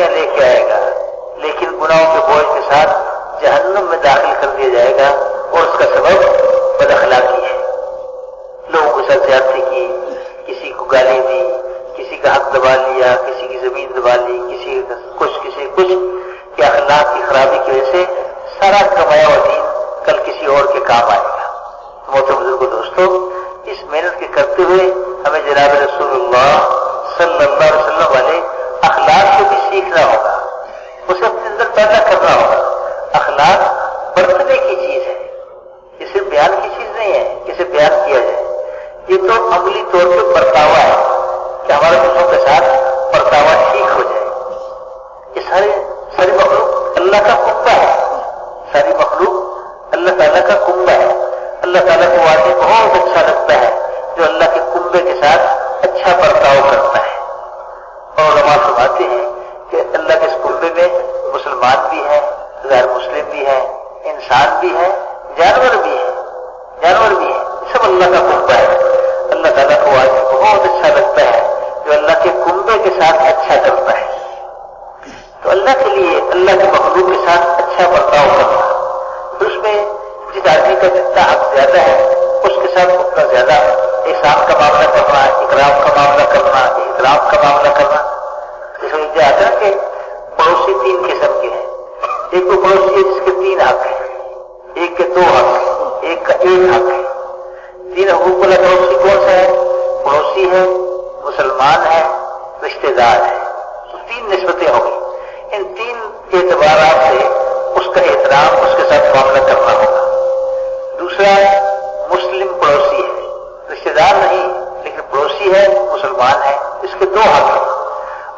کیا لے کے آئے گا۔ لیکن گناہوں کے بوجھ کے ساتھ جہنم میں داخل کر دیا جائے گا اور اس کا سبب بد اخلاقی ہے۔ لوگوں کو ساتھ زیادتی کی، کسی کو گالی دی، کسی کا حق دبا لیا، کسی کی زمین دبا لی، کسی کچھ کسی کچھ کے اخلاق کی خرابی کی وجہ سے سارا کمایا ہوا دین کل کسی اور کے کام آئے گا۔ موت بزرگ دوستوں اس محنت کے کرتے ہوئے ہمیں جناب رسول اللہ صلی اللہ علیہ وسلم والے اخلاق کو بھی سیکھنا ہوگا، اسے اپنے اندر پیدا کرنا ہوگا۔ اخلاق برتنے کی چیز ہے اسے بیان کی چیز نہیں ہے، اسے بیان کیا جائے۔ یہ تو عملی طور پہ برتاوا ہے کہ ہمارے دوستوں کے ساتھ برتاوا ٹھیک ہو جائے۔ یہ سارے ساری مخلوق اللہ کا خطہ ہے۔ ساری مخلوق اللہ تعالیٰ کا اللہ کے ساتھ اچھا کرتا ہے۔ تو اللہ کے لیے اللہ کے مخلوق کے ساتھ اچھا برتاؤ کرنا اس میں جس آدمی کا جتنا حق زیادہ ہے، اس کے ساتھ اتنا زیادہ احسان کا معاملہ کرنا اقرام کا معاملہ کرنا، احترام کا معاملہ کرنا۔ جس میں یہ آتا کہ پڑوسی تین قسم کے ہیں۔ ایک وہ پڑوسی ہے جس کے تین حق ہیں۔ ایک کے دو حق ہیں۔ ایک کا ایک حق ہے۔ تین حقوق والا پڑوسی کون سا ہے؟ پڑوسی ہے، مسلمان ہے رشتے دار ہے تو تین نسبتیں ہوں گی۔ ان تین اعتبارات سے اس کا احترام، اس کے ساتھ معاملہ کرنا ہوگا۔ دوسرا، مسلم پڑوسی ہے۔ رشتے دار نہیں، لیکن پڑوسی ہے، مسلمان ہے۔ اس کے دو حق ہیں۔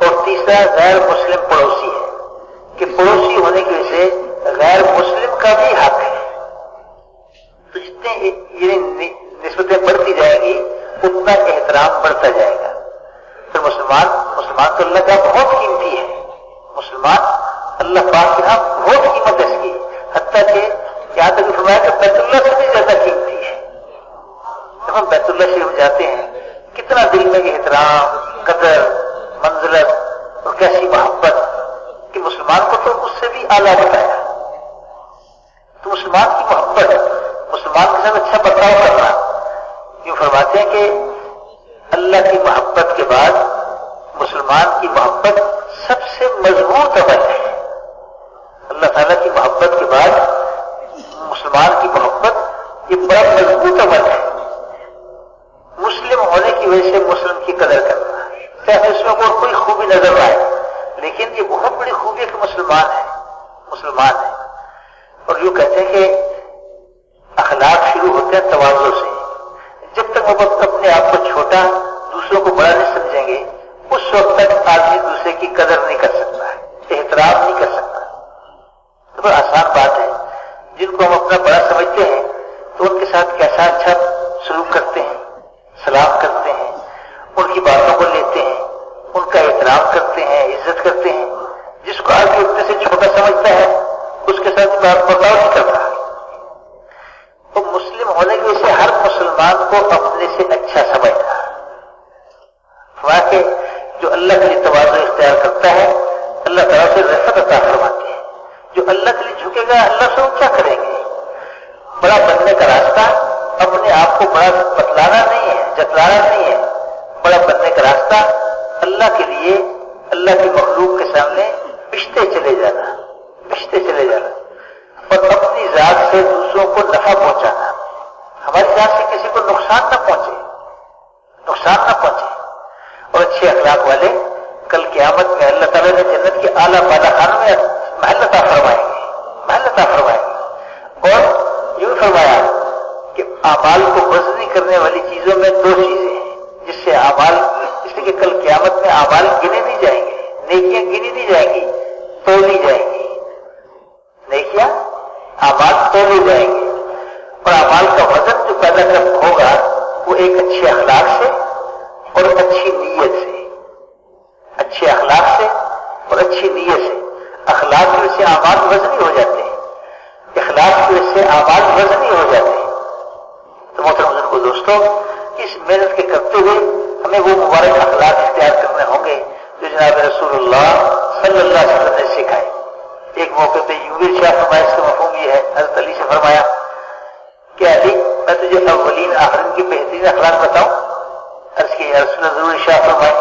اور تیسرا، غیر مسلم پڑوسی ہے۔ کہ پڑوسی ہونے کی وجہ سے غیر مسلم کا بھی حق ہے۔ تو جتنے یہ نسبتیں بڑھتی جائے گی، اتنا احترام بڑھتا جائے گا۔ مسلمان مسلمان تو اللہ کا بہت قیمتی ہے۔ مسلمان، اللہ پاک کے ہاں بہت قیمت اس کی۔ حتیٰ کہ یہاں تک فرمایا کہ بیت اللہ سے بھی زیادہ قیمتی ہے۔ جب ہم بیت اللہ شریف جاتے ہیں، کتنا دل میں یہ احترام، قدر، منزلت اور کیسی محبت کہ مسلمان کو تو اس سے بھی اعلیٰ بتایا۔ جو وقت اپنے آپ کو چھوٹا، دوسروں کو بڑا نہیں سمجھیں گے۔ اس وقت تک آدمی دوسرے کی قدر نہیں کر سکتا ہے، احترام نہیں کر سکتا۔ تو بڑا آسان بات ہے۔ جن کو ہم اپنا بڑا سمجھتے ہیں، تو ان کے ساتھ کیسا اچھا سلوک کرتے ہیں، سلام کرتے ہیں، ان کی باتوں کو لیتے ہیں، ان کا احترام کرتے ہیں، عزت کرتے ہیں۔ جس کو آدمی اپنے سے چھوٹا سمجھتا ہے، اس کے ساتھ بات برتاؤ نہیں کرتا۔ جو اللہ کے لیے جھکے گا، اللہ سے وہ کیا کریں گے۔ بڑا بننے کا راستہ اپنے آپ کو بڑا بتلانا نہیں ہے، جتلانا نہیں ہے۔ بڑا بننے کا راستہ اللہ کے لیے، اللہ کی مخلوق کے سامنے پشتے چلے جانا، پشتے چلے جانا۔ اور اپنی ذات سے دوسروں کو نفع پہنچانا۔ ہماری ذات سے کسی کو نقصان نہ پہنچے۔ نقصان نہ پہنچے۔ اور اچھے اخلاق والے، کل قیامت میں اللہ تعالیٰ نے جنت کی اعلیٰ بالا خان میں محل عطا فرمائیں گے محل عطا فرمائیں گے اور یوں فرمایا کہ آمال کو بزنی کرنے والی چیزوں میں دو چیزیں ہیں، جس سے آمال اس لیے کہ کل قیامت میں آمال گنے نہیں جائیں گے، نیکیاں گنی نہیں جائیں گی، تولی جائیں گی۔ نیکیاں آمال تو نہیں جائیں گے۔ اور آمال کا وزن جو پیدا کر ہوگا، وہ ایک اچھے اخلاق سے اور اچھی نیت سے۔ اچھے اخلاق سے اور اچھی نیت سے۔ اخلاق کی وجہ سے آباد وزنی ہو جاتے ہیں۔ اخلاق کی وجہ سے آباد وزنی ہو جاتے ہیں۔ تو محترم بزرگ دوستوں اس محنت کے کرتے ہوئے ہمیں وہ مبارک اخلاق اختیار کرنے ہوں گے جو جناب رسول اللہ صلی اللہ علیہ وسلم نے سکھائے۔ ایک موقع پہ یوں بھی شاہ فرمایا، اس کا مفہوم یہ ہے، حضرت علی سے فرمایا کہ علی، میں تجھے اولین آخرین کی بہترین اخلاق بتاؤں۔ عرض کی رسول ضرور شاہ فرمائے۔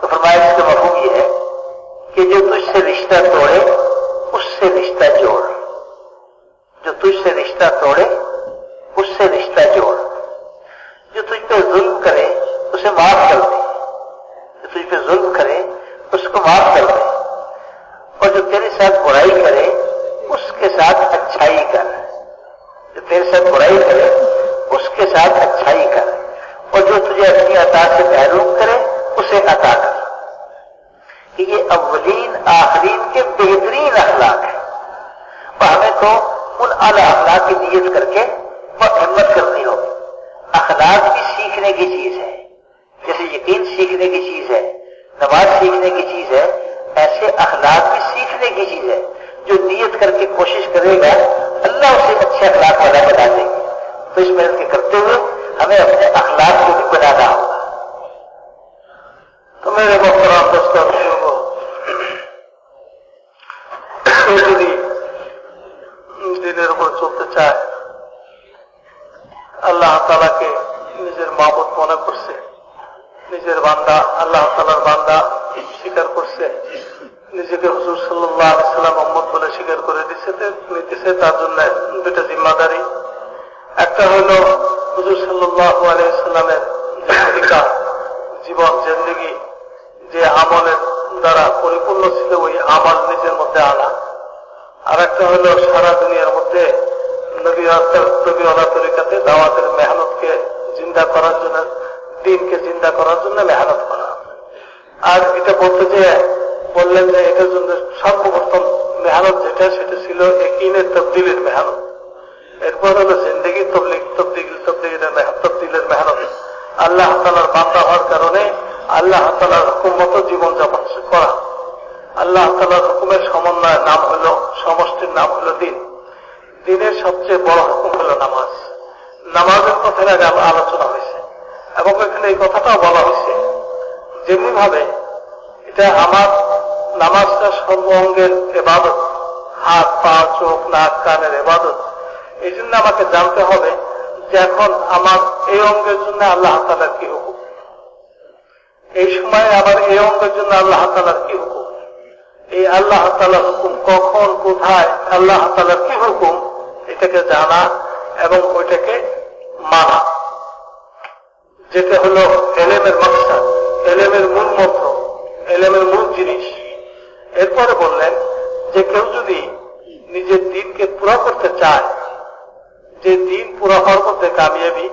تو فرمایا، اس کا مفہوم یہ ہے کہ جو تجھ سے کہ یہ اولین آخرین کے بہترین اخلاق ہیں۔ اور ہمیں تو ان اعلی اخلاق کی نیت کر کے بہت ہمت کرنی ہوگی۔ اخلاق بھی سیکھنے کی چیز ہے۔ جیسے یقین سیکھنے کی چیز ہے نماز سیکھنے کی چیز ہے، ایسے اخلاق بھی سیکھنے کی چیز ہے جو نیت کر کے کوشش کرے گا، اللہ اسے اچھے اخلاق پیدا بنا دیں گے تو اس محنت کے کرتے ہوئے ہمیں اپنے اخلاق کو بھی بنانا ہوگا۔ تو میرے بہت خراب دوستوں আল্লাহ তালাকে নিজের মাবত মনে করছে। নিজের বান্দা আল্লাহ তালার বান্দা স্বীকার করছে। নিজেকে হুজুর সাল্লাহ সাল্লাম মোহাম্মদ বলে স্বীকার করে দিচ্ছে নিতেছে, তার জন্য দুটা জিম্মাদারি। একটা হইল হুজুর সাল্লাহ আলাইসাল্লামের যে তরিকা জীবন, জিন্দগি, যে আমলের দ্বারা পরিপূর্ণ ছিল ওই আমল নিজের মধ্যে আনা। আর একটা হল সারা দুনিয়ার মধ্যে নবীওয়ালা তরিকাতে দাওয়াতের মেহনতকে জিন্দা করার জন্য, দিনকে জিন্দা করার জন্য মেহনত করা। আর এটা বলতে যে, বললেন যে এটার জন্য সর্বপ্রথম মেহনত যেটা, সেটা ছিল একিনের তবদিলের মেহনত। এরপর হলো জিন্দগি তবলিগ তবদিল তবদিলের তবদিলের মেহনত। আল্লাহ তালার বান্দা হওয়ার কারণে আল্লাহ তালার হুকুম মতো জীবনযাপন করা। আল্লাহ তালার হুকুমের সমন্বয়ের নাম হল, সমষ্টির নাম হল দিন। দিনের সবচেয়ে বড় হুকুম হল নামাজ। নামাজের কথার আগে আলোচনা হয়েছে। এবং এখানে এই কথাটাও বলা হয়েছে যেমনি ভাবে এটা আমার নামাজটা সর্ব অঙ্গের এবাদত। হাত, পা, চোখ, নাক, কানের এবাদত। এই জন্য আমাকে জানতে হবে যে এখন আমার এই অঙ্গের জন্য আল্লাহ তালার কি হুকুম? এই সময় আবার এই অঙ্গের জন্য আল্লাহ তালার কি হুকুম? এই আল্লাহ তালার হুকুম কখন, কোথায়, আল্লাহ তালার কি হুকুম? এটাকে জানা এবং ওইটাকে মানা। যেটা হলো এলেমের মকসাদ, এলেমের মূল মন্ত্র, এলেমের মূল জিনিস। এরপরে বললেন যে কেউ যদি নিজের দিনকে পুরা করতে চায়, যে দিন পুরা হওয়ার মধ্যে কামিয়াবি,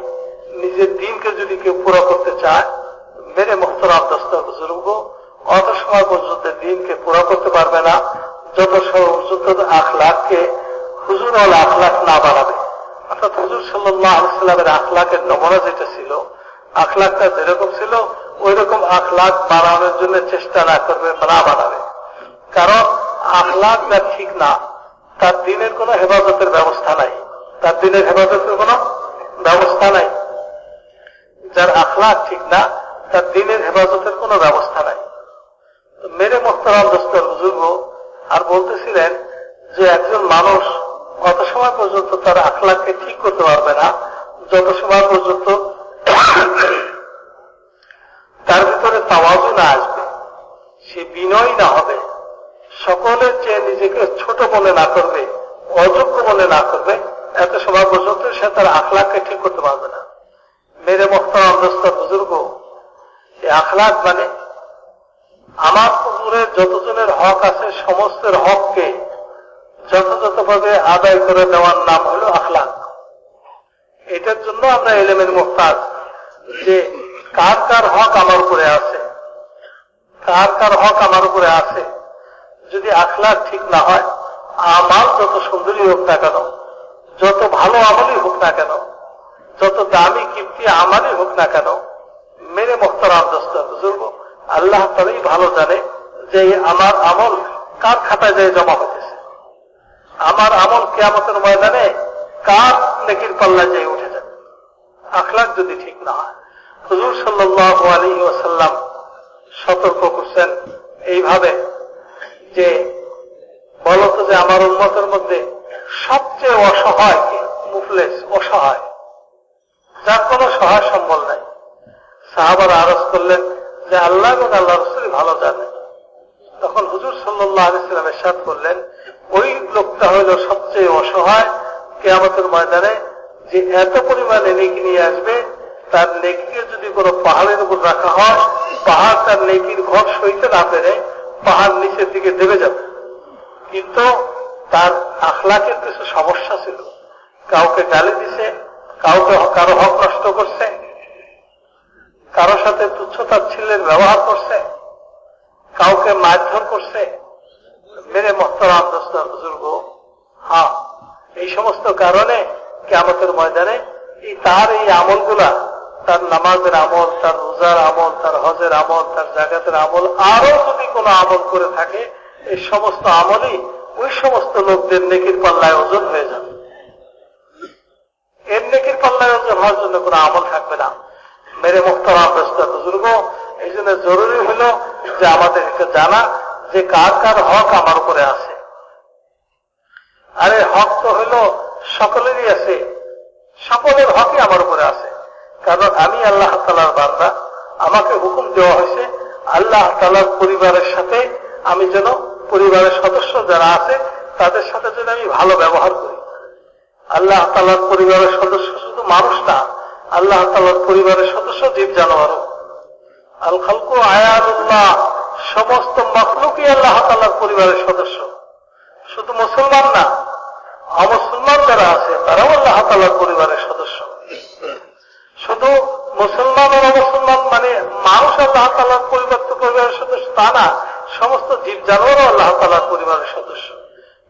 নিজের দিনকে যদি কেউ পুরা করতে চায়, মেরে মোহতরাম দস্তা বুজুর্গ, অত সময় পর্যন্ত দিনকে পুরা করতে পারবে না, যত সময় পর্যন্ত আখলাখকে হুজুর হল আখলাখ না বাড়াবে। অর্থাৎ হুজুর সাল্লাহ আলাইসাল্লামের আখলাখের নমুনা যেটা ছিল, আখলাখটা যেরকম ছিল ওই রকম আখলাখ বাড়ানোর জন্য চেষ্টা না করবে, না বাড়াবে। কারণ আখলাখ যা ঠিক না। তার দিনের কোনো হেফাজতের ব্যবস্থা নাই। তার দিনের হেফাজতের কোনো ব্যবস্থা নাই। যার আখলাখ ঠিক না, তার দিনের হেফাজতের কোনো ব্যবস্থা নাই। মেরে মোস্তারাম দোস্তর বুজুর্গ আর বলতেছিলেন যে একজন মানুষ অত সময় পর্যন্ত তার আখলাখকে ঠিক করতে পারবে না। যত সময় পর্যন্ত তার ভিতরে তাওয়াজু না আসবে, সে বিনয় না হবে, সকলের চেয়ে নিজেকে ছোট মনে না করবে, অযোগ্য মনে না করবে, এত সময় পর্যন্ত সে তার আখলাখকে ঠিক করতে পারবে না। মেরে মোখতার অবস্থার বুজুর্গ এই আখলাখ মানে আমার উপরে যতজনের হক আছে, সমস্তের হককে যথাযথভাবে আদায় করে দেওয়ার নাম হল আখলাখ এটার জন্য আমরা এলেমের মোহতাজ, যে কার কার হক আমার উপরে আছে, কার কার হক আমার উপরে আছে, যদি আখলাখ ঠিক না হয় আমার যত সুন্দরী হোক না কেন, যত ভালো আমলই হোক না কেন, যত দামি কীর্তি আমারই হোক না কেন মেরে মোখতারাম দোস্ত, বুজুর্গ, আল্লাহ তালাই ভালো জানে যে আমার আমল কার খাতায় যায় জমা হতেছে আমার আমল কেয়ামতের ময়দানে কার নেকির পাল্লা যায় উঠে যাবে আখলাখ যদি ঠিক না হয়, হুজুর সাল্লাহ আলী সতর্ক করছেন এইভাবে যে বলতো যে আমার উন্মতের মধ্যে সবচেয়ে অসহায় মুফলেস, অসহায়। যার কোন সহায় সম্বল নাই। সাহাবার আরজ করলেন যে আল্লাহ আল্লাহ রসুল ভালো জানে তখন হুজুর সাল্লাহ আলিয়াল্লাম এরশাদ করলেন লোকটা হইল সবচেয়ে অসহায় কেয়ামতের ময়দানে যে এত পরিমাণে নেকি নিয়ে আসবে, তার নেকিকে যদি কোনো পাহাড়ের উপর রাখা হয়, পাহাড় তার নেকির ঘর সইতে না পেরে পাহাড় নিচের দিকে দেবে যাবে। কিন্তু তার আখলাকের কিছু সমস্যা ছিল। কাউকে গালি দিছে, কাউকে কারও হক নষ্ট করছে, কারও সাথে তুচ্ছতার ছিলের ব্যবহার করছে, কাউকে মারধর করছে মেরে মহতরাম বুজুর্গ। হ্যাঁ এই সমস্ত কারণে কেমতের ময়দানে এই তার এই আমলগুলা, তার নামাজের আমল, তার রোজার আমল, তার হজের আমল, তার জাগাতের আমল, আরও যদি কোনো আমল করে থাকে, এই সমস্ত আমলই ওই সমস্ত লোকদের নেকির পাল্লায় ওজন হয়ে যাবে। এর নেকির পাল্লায় ওজন হওয়ার জন্য কোনো আমল থাকবে না। মেরে মুক্তরাম ব্যস্ত বুজুর্গ, এই জন্য জরুরি হল যে আমাদের জানা যে কার কার হক আমার উপরে আছে। আরে হক তো হইল সকলেরই আছে, সকলের হকই আমার উপরে আছে। কারণ আমি আল্লাহ তালার বান্দা, আমাকে হুকুম দেওয়া হয়েছে, আল্লাহ তালার পরিবারের সাথে আমি যেন পরিবারের সদস্য যারা আছে, তাদের সাথে যেন আমি ভালো ব্যবহার করি। আল্লাহ তালার পরিবারের সদস্য শুধু মানুষ না, আল্লাহ তালার পরিবারের সদস্য জীব জানোয়ারও আল খালকু আয়ারুল্লাহ। সমস্ত মখলুকই আল্লাহ তালার পরিবারের সদস্য। শুধু মুসলমান না, অমুসলমান যারা আছে, তারাও আল্লাহ তালার পরিবারের সদস্য। শুধু মুসলমান ও মুসলমান মানে মানুষ আল্লাহ তালার পরিবার তো পরিবারের সদস্য, তা না, সমস্ত জীব জানোয়ারও আল্লাহ তালার পরিবারের সদস্য।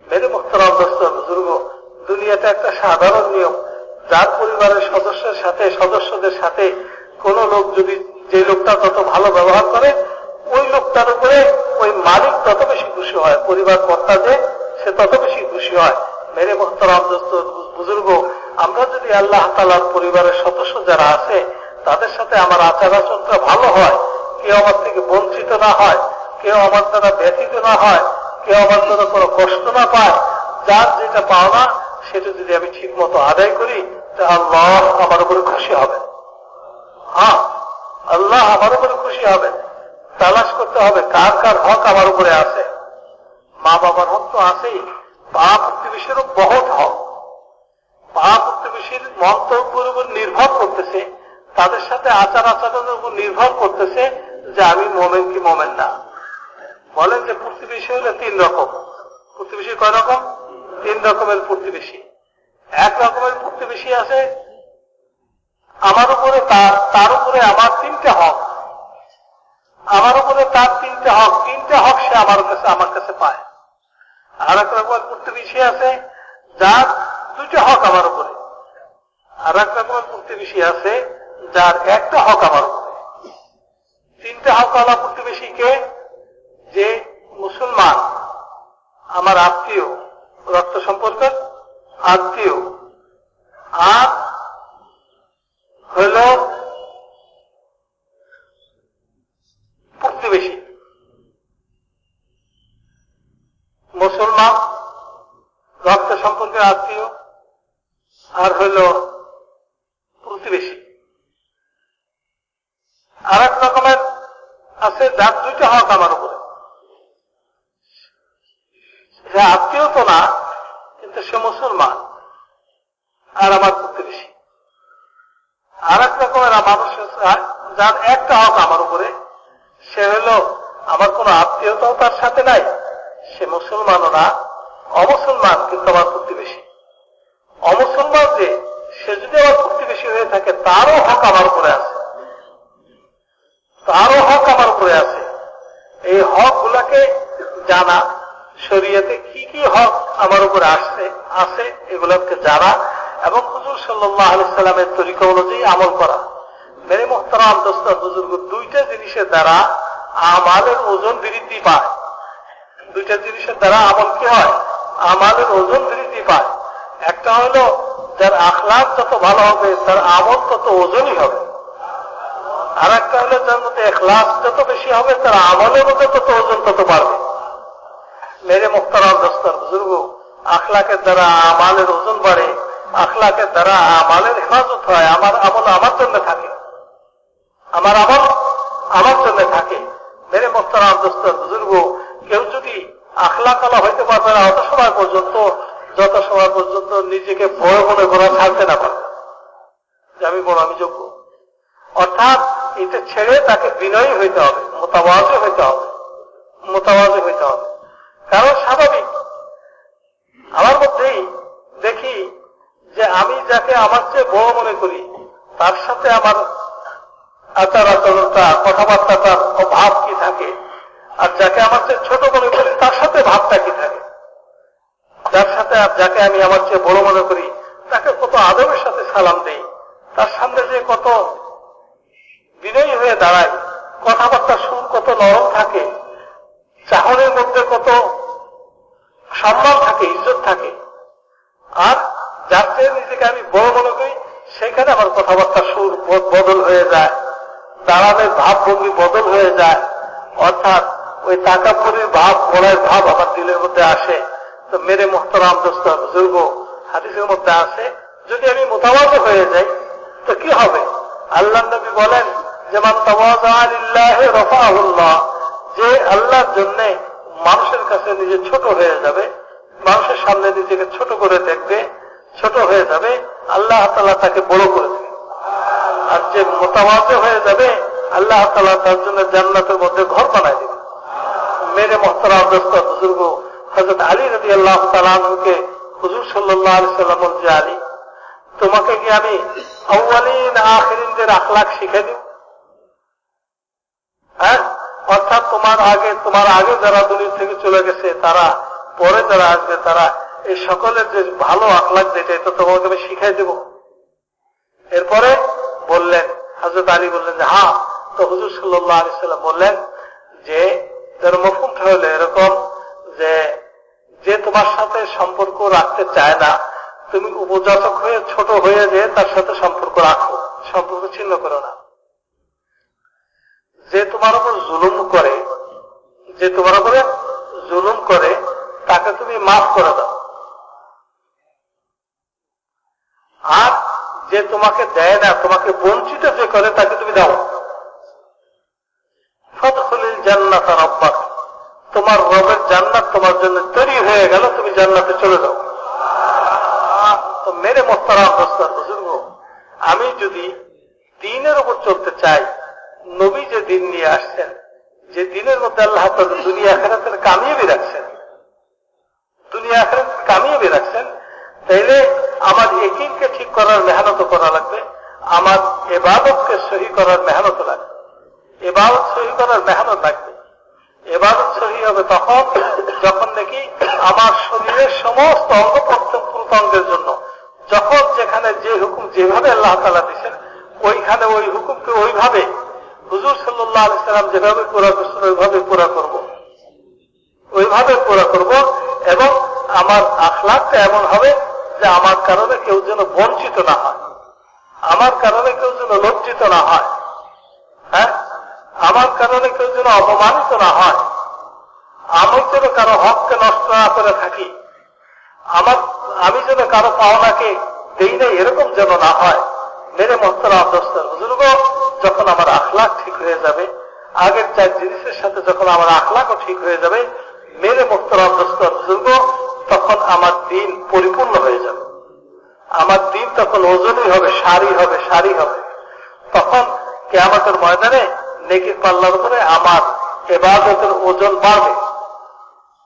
মেরে মুখতারাম দোস্ত, বুজুর্গ, দুনিয়াতে একটা সাধারণ নিয়ম, যার পরিবারের সদস্যের সাথে, সদস্যদের সাথে কোন লোক যদি যে লোকটা তত ভালো ব্যবহার করে ওই উপরে ওই মালিক তত বেশি খুশি হয়, পরিবার কর্তা যে সে তত বেশি খুশি হয়। মেরে মোহতারাম বুজুর্গ, আমরা যদি আল্লাহ তালার পরিবারের সদস্য যারা আছে, তাদের সাথে আমার আচার আচরণটা ভালো হয়, কেউ আমার থেকে বঞ্চিত না হয়, কেউ আমার দ্বারা ব্যথিত না হয়, কেউ আমার দ্বারা কোনো কষ্ট না পায়, যার যেটা পাওনা সেটা যদি আমি ঠিক মতো আদায় করি, তা আল্লাহ আমার উপরে খুশি হবে। হ্যাঁ আল্লাহ আমার উপরে খুশি হবে। তালাশ করতে হবে, কার কার হক আমার উপরে আছে। মা বাবার হক তো আছেই। পা প্রতিবেশীরও বহুত হক। পা প্রতিবেশীর মন্তব্যের উপর নির্ভর করতেছে, তাদের সাথে আচার আচরণের উপর নির্ভর করতেছে যে আমি মোমেন কি মোমেন না। বলেন যে প্রতিবেশী হলে তিন রকম। প্রতিবেশী কয় রকম? তিন রকমের প্রতিবেশী। এক রকমের প্রতিবেশী আছে, আমার উপরে তার উপরে আমার তিনটা হক। আমার উপরে তার তিনটা হক তিনটা হক সে আমার কাছে আমার কাছে পায়। আর এক রকমের প্রতিবেশী আছে, যার দুইটা হক আমার উপরে। আর এক রকমের প্রতিবেশী আছে, যার একটা হক আমার উপরে। তিনটা হক আলা প্রতিবেশীকে যে মুসলমান, আমার আত্মীয়, রক্ত সম্পর্কের আত্মীয় আর হইল হল প্রতিবেশী আর এক রকমের আছে যার দুইটা হক আমার উপরে সে আত্মীয় তো না কিন্তু সে মুসলমান আর আমার প্রতিবেশী রকমের মানুষ যার একটা হক আমার উপরে, সে হলো আমার কোন আত্মীয়তাও তার সাথে নাই, সে মুসলমানও না, অমুসলমান কিন্তু আমার প্রতিবেশী। অমুসলমান যে, সে যদি আমার প্রতিবেশী হয়ে থাকে, তারও হক আমার উপরে আছে। তারও হক আমার উপরে আছে। এই হক গুলাকে জানা, শরীয়তে কি কি হক আমার উপরে আসছে আছে এগুলোকে জানা এবং হুজুর সাল্লাহ আলাইসাল্লামের তরিকা অনুযায়ী আমল করা। মেরে মোহতারাম দোস্ত, বুজুর্গ, দুইটা জিনিসের দ্বারা আমাদের ওজন বৃদ্ধি পায়। দুইটা জিনিসের দ্বারা আমল কি হয়? আমাদের ওজন বৃদ্ধি পায়। একটা হলো, যার আখলাখ যত ভালো হবে, তার আমল তত ওজনই হবে। আর একটা হলো, যার মধ্যে এখলাস যত বেশি হবে, তার আমলের মধ্যে তত ওজন তত বাড়বে। মেরে মুক্তারাম দস্তর বুজুর্গ, আখলাকের দ্বারা আমালের ওজন বাড়ে। আখলাকের দ্বারা আমালের হেফাজত হয়, আমার আমল আমার জন্য থাকে। আমার আমল আমার জন্য থাকে। মেরে মোস্তারাম দোস্তর বুজুর্গ, কেউ যদি আখলাকালা হইতে পারবে না, অত সময় পর্যন্ত, যত সময় পর্যন্ত নিজেকে বড় মনে করা ছাড়তে না পারবে। যে আমি বড় আমি যোগ্য অর্থাৎ এটা ছেড়ে তাকে বিনয়ী হইতে হবে, মোতাবাজে হইতে হবে, মোতাবাজে হইতে হবে। কারণ স্বাভাবিক, আমার মধ্যেই দেখি যে আমি যাকে আমার চেয়ে বড় মনে করি, তার সাথে আমার আচার আচরণটা কথাবার্তাটার ভাব কি থাকে? আর যাকে আমার চেয়ে ছোট মনে করি, তার সাথে ভাবটা কি থাকে? যার সাথে আর যাকে আমি আমার চেয়ে বড় মনে করি, তাকে কত আদবের সাথে সালাম দেই, তার সামনে যে কত বিনয়ী হয়ে দাঁড়ায়, কথাবার্তা সুর কত নরম থাকে, চাহনের মধ্যে কত সম্মান থাকে, ইজ্জত থাকে আর যার চেয়ে নিজেকে আমি বড় মনে করি সেখানে আমার কথাবার্তা সুর বদল হয়ে যায় দাঁড়ানোর ভাব ভঙ্গি বদল হয়ে যায়। অর্থাৎ ওই তাকাপুরের ভাব বড়ার ভাব আমার দিলের মধ্যে আসে। তো মেরে মোহতরাম দোস্ত, বুজুর্গ, হাদিসের মধ্যে আসে, যদি আমি মোতাবাজ হয়ে যাই, তো কি হবে? আল্লাহ নবী বলেন, যেমন রফাহুল্লাহ যে আল্লাহর জন্য মানুষের কাছে নিজে ছোট হয়ে যাবে, মানুষের সামনে নিজেকে ছোট করে দেখবে, ছোট হয়ে যাবে আল্লাহ তালা তাকে বড় করে দেবে। আর যে মোতাবাজে হয়ে যাবে, আল্লাহ তালা তার জন্য জান্নাতের মধ্যে ঘর বানায় দেবে। মেরে মহতরা বুজুর্গ হজরত আলী রবি আল্লাহ তালকে হুজুর সাল্লাহ আলি সাল্লাম যে আলী, তোমাকে কি আমি আউ্বালিন আখরিনদের আখলাখ শিখে দিব? হ্যাঁ? অর্থাৎ তোমার আগে তোমার আগে যারা দুনিয়া থেকে চলে গেছে, তারা পরে যারা আসবে, তারা এই সকলের যে ভালো আখলাখ যেটা, এটা তোমাকে আমি শিখাই দেব। এরপরে বললেন হাজরত আলী বললেন যে হ্যাঁ তো হুজুর সাল্লাহ আলি সাল্লাম বললেন যে তার মফুমটা হলো এরকম যে যে তোমার সাথে সম্পর্ক রাখতে চায় না, তুমি উপযাচক হয়ে ছোট হয়ে যে তার সাথে সম্পর্ক রাখো, সম্পর্ক ছিন্ন করো না। যে তোমার উপর জুলুম করে, যে তোমার উপরে জুলুম করে, তাকে তুমি মাফ করে দাও। আর যে তোমাকে দেয় না, তোমাকে বঞ্চিত যে করে, তাকে তুমি দাও। জান্নাত তোমার রবের জান্নাত তোমার জন্য তৈরি হয়ে গেল, তুমি জান্নাতে চলে যাও। তো মেরে মোস্তারাম প্রস্তাব বুজুর্গ। আমি যদি দিনের উপর চলতে চাই, নবী যে দিন নিয়ে আসছেন, যে দিনের মধ্যে আল্লাহ দুনিয়া আখেরাতের কামিয়ে রাখছেন, দুনিয়া আখেরাতের কামিয়ে রাখছেন, তাইলে আমার একিনকে ঠিক করার মেহনত করা লাগবে, আমার এবাদতকে সহি করার মেহনত লাগবে। এবাদত সহি করার মেহনত লাগবে। এবাদত সহি হবে তখন, যখন নাকি আমার শরীরের সমস্ত অঙ্গ প্রত্যঙ্গের জন্য, যখন যেখানে যে হুকুম যেভাবে আল্লাহ তালা দিচ্ছেন ওইখানে ওই হুকুমকে ওইভাবে হুজুর সাল্লাহ আলিয়াল্লাম যেভাবে পুরা করছেন, ওইভাবে পুরা করব। ওইভাবে পুরা করব এবং আমার আখলাকটা এমন হবে যে আমার কারণে কেউ যেন বঞ্চিত না হয়, আমার কারণে কেউ যেন লজ্জিত না হয় হ্যাঁ? আমার কারণে কেউ যেন অপমানিত না হয়, আমি যেন কারও হককে নষ্ট না করে থাকি, আমার, আমি যেন কারও পাওনাকে দেই নাই, এরকম যেন না হয় মেরে মোহতারা দোস্তর বুজুর্গ, যখন আমার আখলাখ ঠিক হয়ে যাবে, আগের চার জিনিসের সাথে যখন আমার আখলাখও ঠিক হয়ে যাবে মেরে মোহতারা দোস্তর বুজুর্গ তখন আমার দিন পরিপূর্ণ হয়ে যাবে। আমার দিন তখন ওজনই হবে সারি হবে সারি হবে। তখন কেয়ামতের ময়দানে নেকির পাল্লার উপরে আমার এবার ওজন বাড়বে।